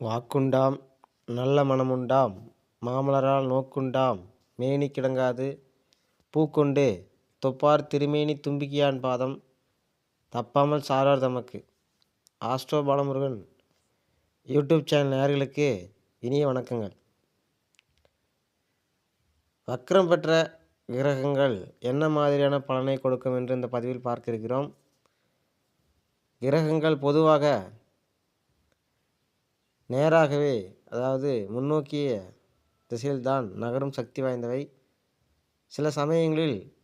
வாக்குண்டாம் நல்ல மனமுண்டாம் மாமலரால் நோக்குண்டாம் மேனி கிடங்காது பூக்கொண்டு தொப்பார் திருமேனி தும்பிக்கையான் பாதம் தப்பாமல் சாரார் தமக்கு. ஆஸ்ட்ரோ பாலமுருகன் யூடியூப் சேனல் நேர்களுக்கு இனிய வணக்கங்கள். வக்ரம் பெற்ற கிரகங்கள் என்ன மாதிரியான பலனை கொடுக்கும் என்று இந்த பதிவில் பார்க்க இருக்கிறோம். கிரகங்கள் பொதுவாக நேராகவே அதாவது முன்னோக்கிய திசையில்தான் நகரும் சக்தி வாய்ந்தவை. சில சமயங்களில்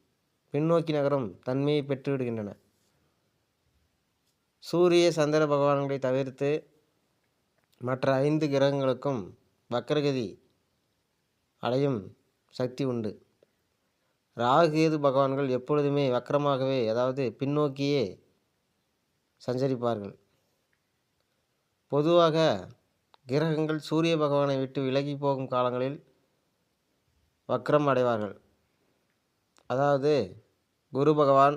பின்னோக்கி நகரும் தன்மையை பெற்றுவிடுகின்றன. சூரிய சந்திர பகவான்களை தவிர்த்து மற்ற ஐந்து கிரகங்களுக்கும் வக்கரகதி அடையும் சக்தி உண்டு. ராகுகேது பகவான்கள் எப்பொழுதுமே வக்கரமாகவே அதாவது பின்னோக்கியே சஞ்சரிப்பார்கள். பொதுவாக கிரகங்கள் சூரிய பகவானை விட்டு விலகி போகும் காலங்களில் வக்ரம் அடைவார்கள். அதாவது குரு பகவான்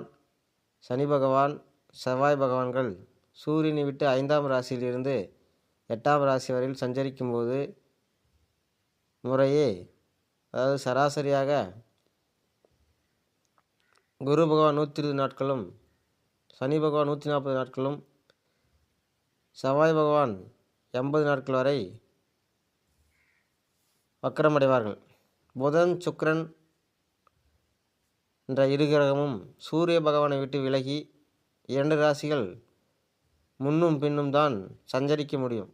சனி பகவான் செவ்வாய் பகவான்கள் சூரியனை விட்டு ஐந்தாம் ராசியிலிருந்து எட்டாம் ராசி வரையில் சஞ்சரிக்கும் போது முறையே அதாவது சராசரியாக குரு பகவான் நூற்றி இருபது நாட்களும் சனி பகவான் நூற்றி நாற்பது நாட்களும் செவ்வாய் பகவான் எண்பது நாட்கள் வரை வக்கரமடைவார்கள். புதன் சுக்கரன் என்ற இரு கிரகமும் சூரிய பகவானை விட்டு விலகி இரண்டு ராசிகள் முன்னும் பின்னும் தான் சஞ்சரிக்க முடியும்.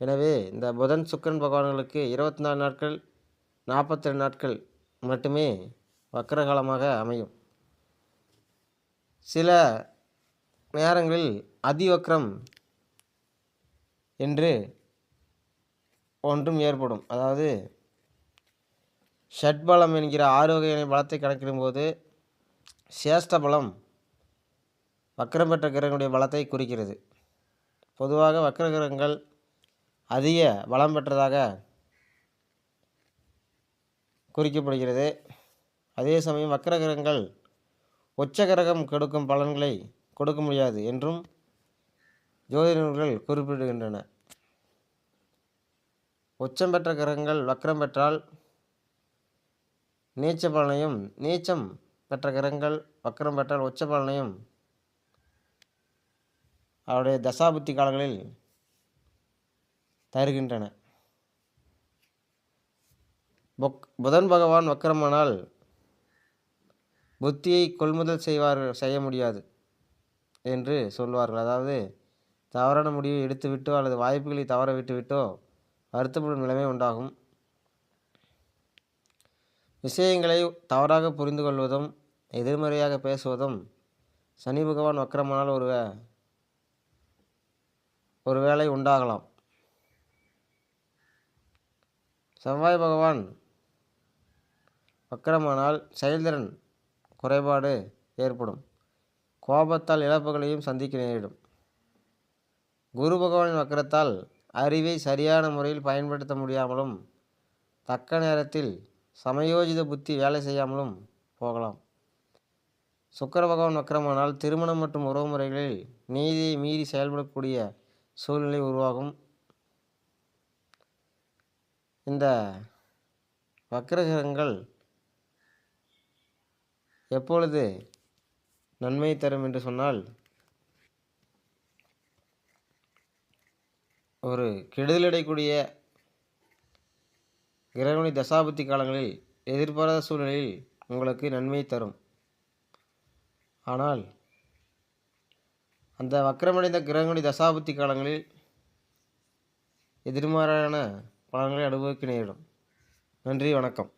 எனவே இந்த புதன் சுக்கரன் பகவான்களுக்கு இருபத்தி நாலு நாட்கள் நாற்பத்தி ரெண்டு நாட்கள் மட்டுமே வக்கரகாலமாக அமையும். சில நேரங்களில் அதிவக்ரம் என்று ஒன்றும் ஏற்படும். அதாவது ஷட்பலம் என்கிற ஆரோக்கிய பலத்தை கணக்கிடும்போது சேஷ்ட பலம் வக்கரம் பெற்ற கிரகங்களுடைய பலத்தை குறிக்கிறது. பொதுவாக வக்கர கிரகங்கள் அதிக பலம் பெற்றதாக குறிக்கப்படுகிறது. அதே சமயம் வக்கர கிரகங்கள் உச்ச கிரகம் கொடுக்கும் பலன்களை கொடுக்க முடியாது என்றும் ஜோதிட நூல்கள் குறிப்பிடுகின்றன உச்சம் பெற்ற கிரகங்கள் வக்ரம் பெற்றால் நீச்ச பலனையும் நீச்சம் பெற்ற கிரகங்கள் வக்ரம் பெற்றால் உச்ச பலனையும் அவருடைய தசாபுத்தி காலங்களில் தருகின்றன. பொக் புதன் பகவான் வக்கரமானால் புத்தியை கொள்முதல் செய்வார் செய்ய முடியாது என்று சொல்வார்கள். அதாவது தவறான முடிவை எடுத்துவிட்டோ அல்லது வாய்ப்புகளை தவற விட்டுவிட்டோ வருத்தப்படும் நிலைமை உண்டாகும். விஷயங்களை தவறாக புரிந்து கொள்வதும் எதிர்மறையாக பேசுவதும் சனி பகவான் வக்கரமானால் ஒரு ஒரு உண்டாகலாம். செவ்வாய் பகவான் வக்கரமானால் செயல்திறன் குறைபாடு ஏற்படும். கோபத்தால் இழப்புகளையும் சந்திக்க நேரிடும். குரு பகவானின் வக்கரத்தால் அறிவை சரியான முறையில் பயன்படுத்த முடியாமலும் தக்க நேரத்தில் சமயோஜித புத்தி வேலை செய்யாமலும் போகலாம். சுக்கர பகவான் வக்கரமானால் திருமணம் மற்றும் உறவு முறைகளில் நீதியை மீறி செயல்படக்கூடிய சூழ்நிலை உருவாகும். இந்த வக்கரகிரகங்கள் எப்பொழுது நன்மை தரும் என்று சொன்னால் ஒரு கெடுதலடையக்கூடிய கிரகணி தசாபத்தி காலங்களில் எதிர்பாராத சூழ்நிலையில் உங்களுக்கு நன்மை தரும். ஆனால் அந்த வக்கரமடைந்த கிரகணி தசாபத்தி காலங்களில் எதிர்மாறான பலன்களை அனுபவிக்க நேரிடும். நன்றி வணக்கம்.